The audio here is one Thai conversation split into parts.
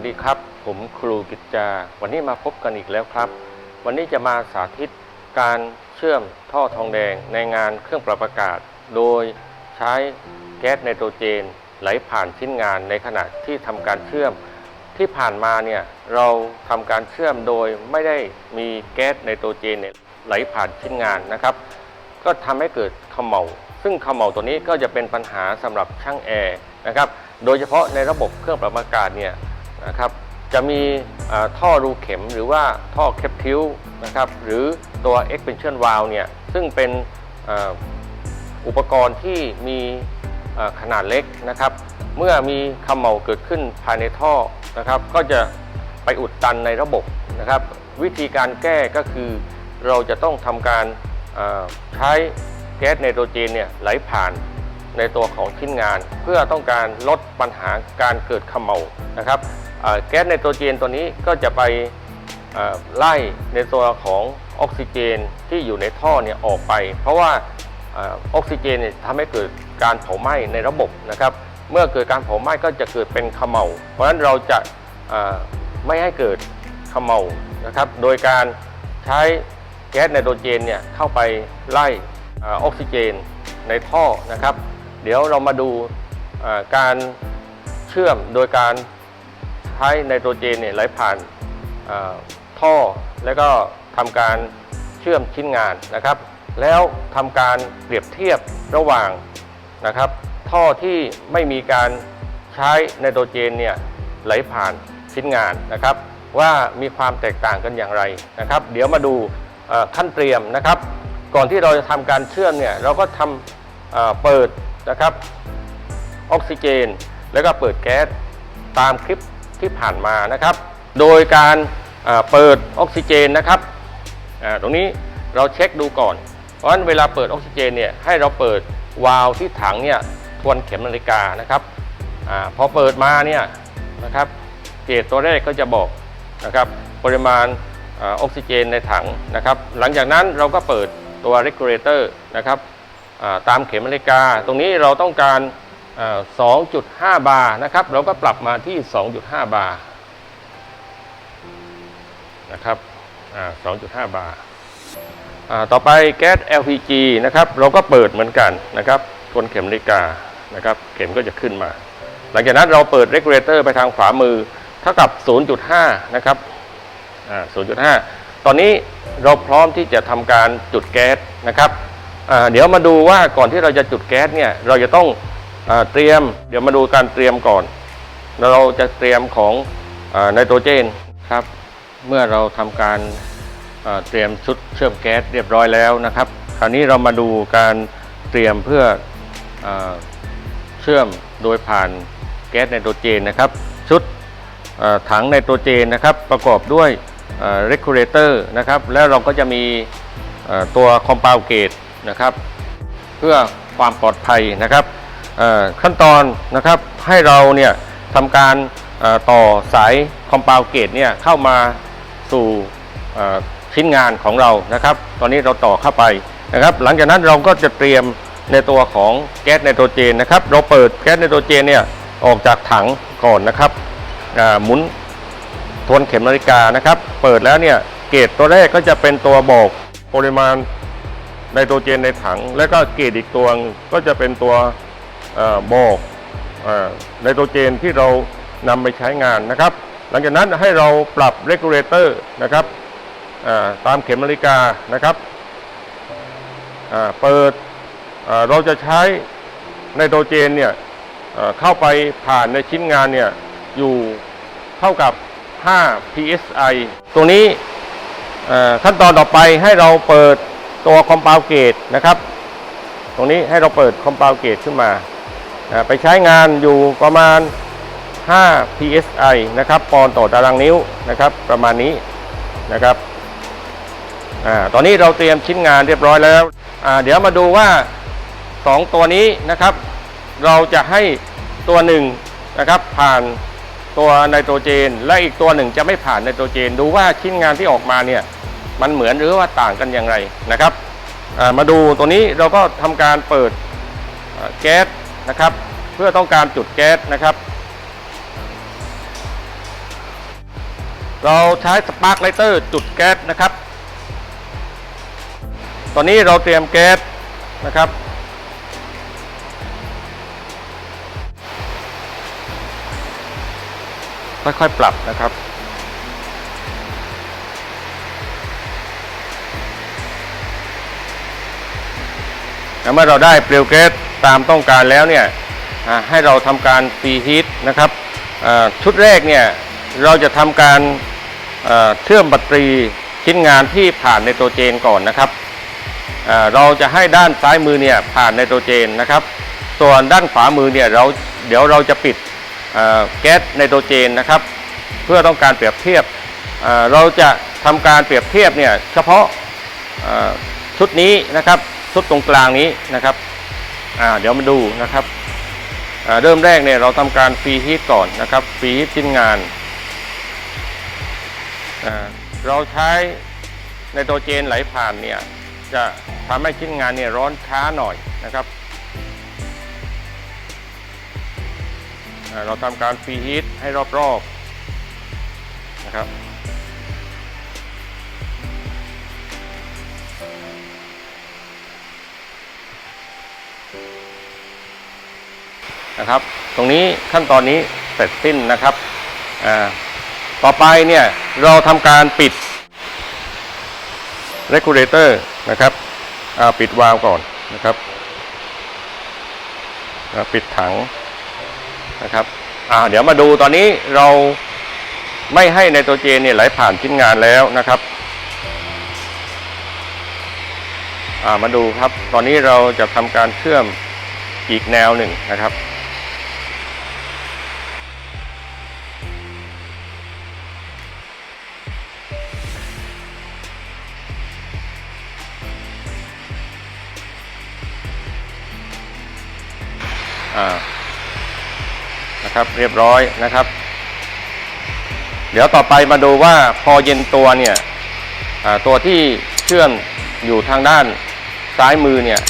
วัสดีครับ ผมครูกิจจา วันนี้มาพบกันอีกแล้วครับ วันนี้จะมาสาธิตการเชื่อมท่อทองแดงในงานเครื่องปรับอากาศ โดยใช้แก๊สไนโตรเจน ไหลผ่านชิ้นงานในขณะที่ทำการเชื่อม ที่ผ่านมาเนี่ยเราทำการเชื่อมโดยไม่ได้มีแก๊สไนโตรเจนไหลผ่านชิ้นงานนะครับ ก็ทำให้เกิดขมเหลาซึ่งขมเหลาตัวนี้ก็จะเป็นปัญหาสำหรับช่างแอร์นะครับ โดยเฉพาะในระบบเครื่องปรับอากาศเนี่ย นะครับจะมีท่อรูเข็มหรือว่าท่อแคปทิวนะครับหรือตัว expansion valve เนี่ยซึ่งเป็นอ,อุปกรณ์ที่มีขนาดเล็กนะครับ เมื่อมีขมเหลาเกิดขึ้นภายในท่อนะครับ ก็จะไปอุดตันในระบบนะครับ วิธีการแก้ก็คือ เราจะต้องทำการใช้แก๊สไนโตรเจนเนี่ยไหลผ่านในตัวของชิ้นงาน เพื่อต้องการลดปัญหาการเกิดขมเหลานะครับ แก๊สไนโตรเจนตัวนี้ก็จะไปไล่ในตัวของออกซิเจนที่อยู่ในท่อเนี่ยออกไป เพราะว่าออกซิเจนเนี่ยทำให้เกิดการเผาไหม้ในระบบนะครับ เมื่อเกิดการเผาไหม้ก็จะเกิดเป็นขมเหลาเพราะฉะนั้นเราจะไม่ให้เกิดขมเหลานะครับ โดยการใช้แก๊สไนโตรเจนเนี่ยเข้าไปไล่ออกซิเจนในท่อนะครับ เดี๋ยวเรามาดูการเชื่อมโดยการ ใช้ไนโตรเจนเนี่ยไหลผ่านท่อ แล้วก็ทำการเชื่อมชิ้นงานนะครับ แล้วทำการเปรียบเทียบระหว่างนะครับ ท่อที่ไม่มีการใช้ไนโตรเจนเนี่ยไหลผ่านชิ้นงานนะครับ ว่ามีความแตกต่างกันอย่างไรนะครับ เดี๋ยวมาดูขั้นเตรียมนะครับ ก่อนที่เราจะทำการเชื่อมเนี่ยเราก็ทำเปิดนะครับออกซิเจน แล้วก็เปิดแก๊สตามคลิป ที่ผ่านมานะครับ โดยการเปิดออกซิเจนนะครับตรงนี้เราเช็คดูก่อน เพราะฉะนั้นเวลาเปิดออกซิเจนเนี่ยให้เราเปิดวาล์วที่ถังเนี่ยทวนเข็มนาฬิกานะครับอพอเปิดมาเนี่ยนะครับเกจตัวแรกก็จะบอกนะครับปริมาณออกซิเจนในถังนะครับ หลังจากนั้นเราก็เปิดตัว regulator นะครับตามเข็มนาฬิกา ตรงนี้เราต้องการ 2.5 บาร์นะครับ เราก็ปรับมาที่ 2.5 บาร์นะครับ2.5 บาร์ต่อไปแก๊ส LPG นะครับ เราก็เปิดเหมือนกันนะครับทวนเข็มนาฬิกานะครับ เข็มก็จะขึ้นมา หลังจากนั้นเราเปิด regulator ไปทางขวามือ เท่ากับ 0.5 นะครับ0.5 ตอนนี้เราพร้อมที่จะทำการจุดแก๊สนะครับ เดี๋ยวมาดูว่าก่อนที่เราจะจุดแก๊สเนี่ย เราจะต้อง เตรียมเดี๋ยวมาดูการเตรียมก่อน เราจะเตรียมของไนโตรเจนครับ เมื่อเราทำการเตรียมชุดเชื่อมแก๊สเรียบร้อยแล้วนะครับ คราวนี้เรามาดูการเตรียมเพื่อเอเชื่อมโดยผ่านแก๊สไนโตรเจนนะครับ ชุดถังไนโตรเจนนะครับ ประกอบด้วยเอ่อ regulator นะครับ แล้วเราก็จะมีตัว compound gate นะครับ เพื่อความปลอดภัยนะครับ ขั้นตอนนะครับให้เราเนี่ยทำการต่อสาย compound gate เนี่ยเข้ามาสู่ชิ้นงานของเรานะครับ ตอนนี้เราต่อเข้าไปนะครับ หลังจากนั้นเราก็จะเตรียมในตัวของแก๊สไนโตรเจนนะครับ เราเปิดแก๊สไนโตรเจนเนี่ยออกจากถังก่อนนะครับหมุนทวนเข็มนาฬิกานะครับ เปิดแล้วเนี่ยเกรดตัวแรกก็จะเป็นตัวบอกปริมาณไนโตรเจนในถัง และก็เกรดอีกตัวก็จะเป็นตัว เออบอกเออไนโตรเจนที่เรานำไปใช้งานนะครับ หลังจากนั้นให้เราปรับ regulator นะครับตามเข็มนาฬิกานะครับเปิดเราจะใช้ไนโตรเจนเนี่ยเข้าไปผ่านในชิ้นงานเนี่ยอยู่เท่ากับ 5 psi ตรงนี้ขั้นตอนต่อไปให้เราเปิดตัว compound gate นะครับ ตรงนี้ให้เราเปิด compound gate ขึ้นมา ไปใช้งานอยู่ประมาณ 5 psi นะครับปอนด์ต่อตารางนิ้วนะครับประมาณนี้นะครับอตอนนี้เราเตรียมชิ้นงานเรียบร้อยแล้วเดี๋ยวมาดูว่า 2 ตัวนี้นะครับ เราจะให้ตัวหนึ่งนะครับผ่านตัวไนโตรเจน และอีกตัวหนึ่งจะไม่ผ่านไนโตรเจน ดูว่าชิ้นงานที่ออกมาเนี่ยมันเหมือนหรือว่าต่างกันอย่างไรนะครับ มาดูตัวนี้เราก็ทำการเปิดแก๊ส นะครับ เพื่อต้องการจุดแก๊สนะครับ เราใช้สปาร์คไลเตอร์จุดแก๊สนะครับ ตอนนี้เราเตรียมแก๊สนะครับ ค่อยๆปรับนะครับแล้วเมื่อเราได้เปลวแก๊ส ตามต้องการแล้วเนี่ยให้เราทำการฟีฮีทนะครับชุดแรกเนี่ยเราจะทำการเชื่อมแบตเตอรี่ชิ้นงานที่ผ่านไนโตรเจนก่อนนะครับเราจะให้ด้านซ้ายมือเนี่ยผ่านไนโตรเจนนะครับ ส่วนด้านขวามือเนี่ยเราเดี๋ยวเราจะปิดแก๊สไนโตรเจนนะครับ เพื่อต้องการเปรียบเทียบเราจะทำการเปรียบเทียบเนี่ยเฉพาะชุดนี้นะครับชุดตรงกลางนี้นะครับ เดี๋ยวมาดูนะครับเริ่มแรกเนี่ยเราทำการฟรีฮีทก่อนนะครับฟรีฮีทชิ้นงาน เราใช้ไนโตรเจนไหลผ่านเนี่ยจะทำให้ชิ้นงานเนี่ยร้อนช้าหน่อยนะครับ เราทำการฟรีฮีทให้รอบๆนะครับ นะครับ ตรงนี้ขั้นตอนนี้เสร็จสิ้นนะครับต่อไปเนี่ยเราทำการปิด regulator นะครับปิดวาล์วก่อนนะครับปิดถังนะครับเดี๋ยวมาดูตอนนี้เราไม่ให้ไนโตรเจนเนี่ยไหลผ่านชิ้นงานแล้วนะครับมาดูครับ ตอนนี้เราจะทำการเชื่อมอีกแนวหนึ่งนะครับ อ่านะครับเรียบร้อยนะครับ เดี๋ยวต่อไปมาดูว่าพอเย็นตัวเนี่ยตัวที่เชื่อมอยู่ทางด้านซ้ายมือเนี่ย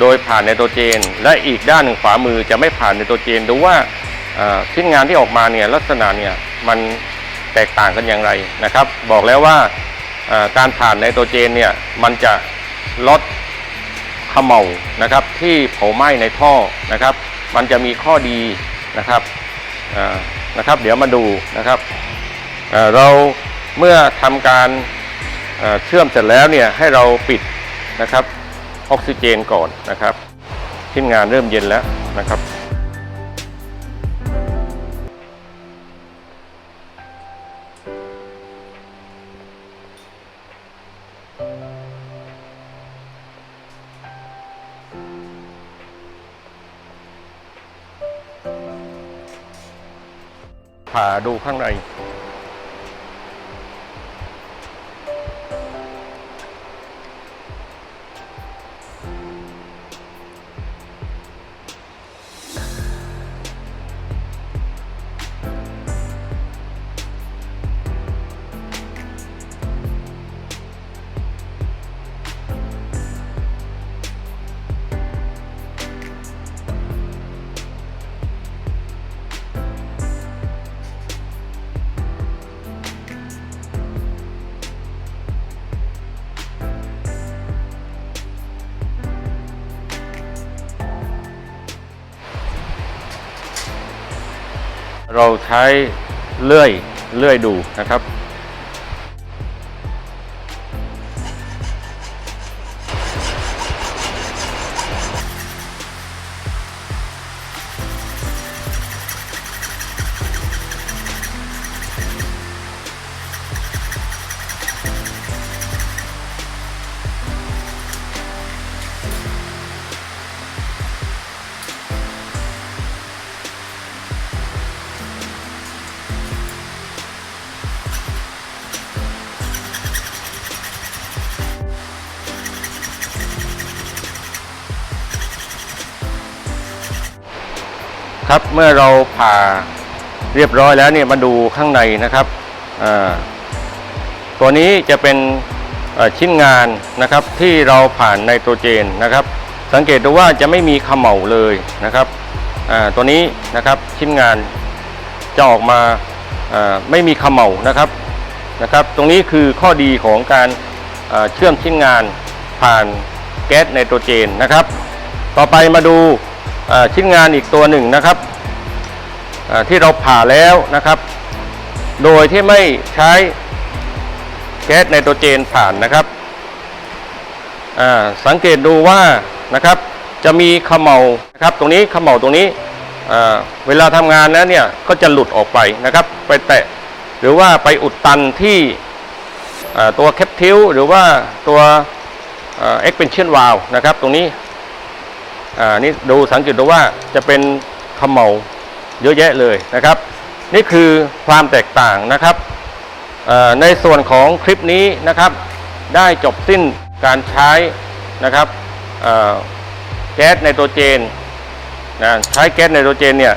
โดยผ่านไนโตรเจน และอีกด้านหนึ่งขวามือจะไม่ผ่านไนโตรเจนดูว่าชิ้นงานที่ออกมาเนี่ยลักษณะเนี่ยมันแตกต่างกันอย่างไรนะครับ บอกแล้วว่าการผ่านไนโตรเจนเนี่ยมันจะลด ขมเหลานะครับที่เผาไหม้ในท่อนะครับ มันจะมีข้อดีนะครับนะครับ เดี๋ยวมาดูนะครับเราเมื่อทำการเอ่อเชื่อมเสร็จแล้วเนี่ยให้เราปิดนะครับออกซิเจนก่อนนะครับชิ้นงานเริ่มเย็นแล้วนะครับ ผ่าดูข้างใน เราใช้เลื่อยเลื่อยดูนะครับ ครับเมื่อเราผ่าเรียบร้อยแล้วเนี่ยมาดูข้างในนะครับตัวนี้จะเป็นชิ้นงานนะครับที่เราผ่านไนโตรเจนนะครับ สังเกตดูว่าจะไม่มีขมเหลาเลยนะครับตัวนี้นะครับชิ้นงานจะออกมาไม่มีขมเหลานะครับนะครับ ตรงนี้คือข้อดีของการเชื่อมชิ้นงานผ่านแก๊สไนโตรเจนนะครับ ต่อไปมาดู ชิ้นงานอีกตัวหนึ่งนะครับที่เราผ่าแล้วนะครับ โดยที่ไม่ใช้แก๊สไนโตรเจนผ่านนะครับสังเกตดูว่านะครับจะมีเขมเหลานะครับตรงนี้เขมเหลาตรงนี้เวลาทำงานนะเนี่ยก็จะหลุดออกไปนะครับ ไปแตะหรือว่าไปอุดตันที่ตัวแคปทิวหรือว่าตัวเอ็กเพนเช่นวาลนะครับ ตรงนี้ อ่านี่ดูสังเกตดูว่าจะเป็นเขมเหลาเยอะแยะเลยนะครับ นี่คือความแตกต่างนะครับในส่วนของคลิปนี้นะครับ ได้จบสิ้นการใช้นะครับแก๊สไนโตรเจนนะใช้แก๊สไนโตรเจนเนี่ย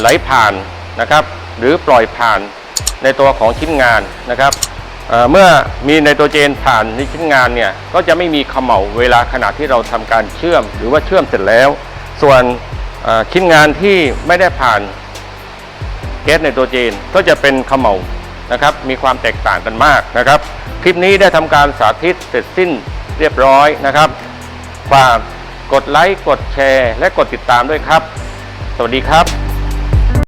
ไหลผ่านนะครับ หรือปล่อยผ่านในตัวของชิ้นงานนะครับ เมื่อมีไนโตรเจนผ่านในชิ้นงานเนี่ยก็จะไม่มีขมเหลาเวลาขณะที่เราทำการเชื่อม หรือว่าเชื่อมเสร็จแล้ว ส่วนชิ้นงานที่ไม่ได้ผ่านแก๊สไนโตรเจนก็จะเป็นขมเหลานะครับมีความแตกต่างกันมากนะครับ คลิปนี้ได้ทำการสาธิตเสร็จสิ้นเรียบร้อยนะครับฝากกดไลค์กดแชร์ และกดติดตามด้วยครับ สวัสดีครับ